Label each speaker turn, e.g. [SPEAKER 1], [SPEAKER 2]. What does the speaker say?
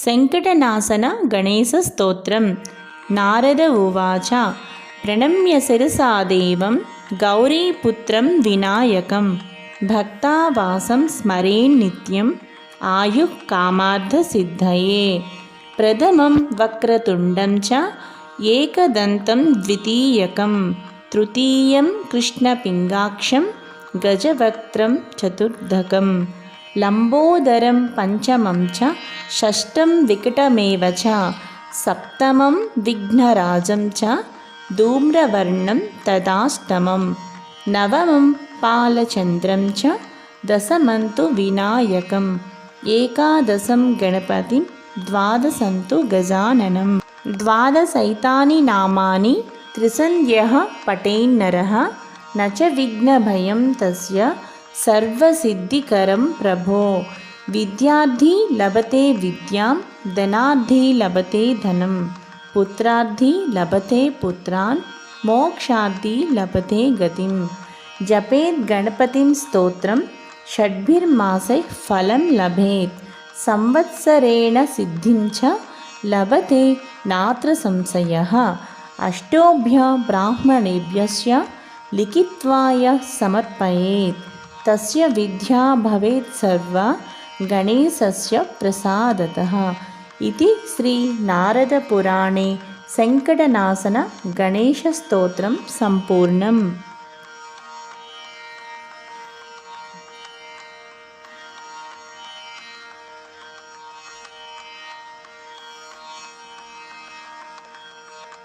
[SPEAKER 1] सङ्कटनाशन गणेशस्तोत्रं नारद उवाच प्रणम्य शिरसा देवं गौरीपुत्रं विनायकं भक्तावासं स्मरेन्नित्यम् आयुः कामार्थसिद्धये प्रथमं वक्रतुण्डं च एकदन्तं द्वितीयकं तृतीयं कृष्णपिङ्गाक्षं गजवक्त्रं चतुर्धकं लम्बोदरं पञ्चमं च षष्ठं विकटमेव च सप्तमं विघ्नराजं च धूम्रवर्णं तदाष्टमं नवमं पालचन्द्रं च दशमं तु विनायकम् एकादशं गणपतिं द्वादशं तु गजाननं द्वादशैतानि नामानि त्रिसन्ध्यः पठेन्नरः न च विघ्नभयं तस्य सर्वसिद्धिकरं प्रभो विद्यार्थी लभते विद्यां धनार्थी लभते धनं पुत्रार्थी लभते पुत्रान् मोक्षार्थी लभते गतिं जपेत् गणपतिं स्तोत्रं षड्भिर्मासैः फलं लभेत्। संवत्सरेण सिद्धिं च लभते नात्र संशयः। अष्टोभ्य ब्राह्मणेभ्यस्य लिखित्वाय समर्पयेत्। तस्य विद्या भवेत् सर्वा गणेशस्य प्रसादतः इति श्रीनारदपुराणे सङ्कटनाशनगणेशस्तोत्रं सम्पूर्णम्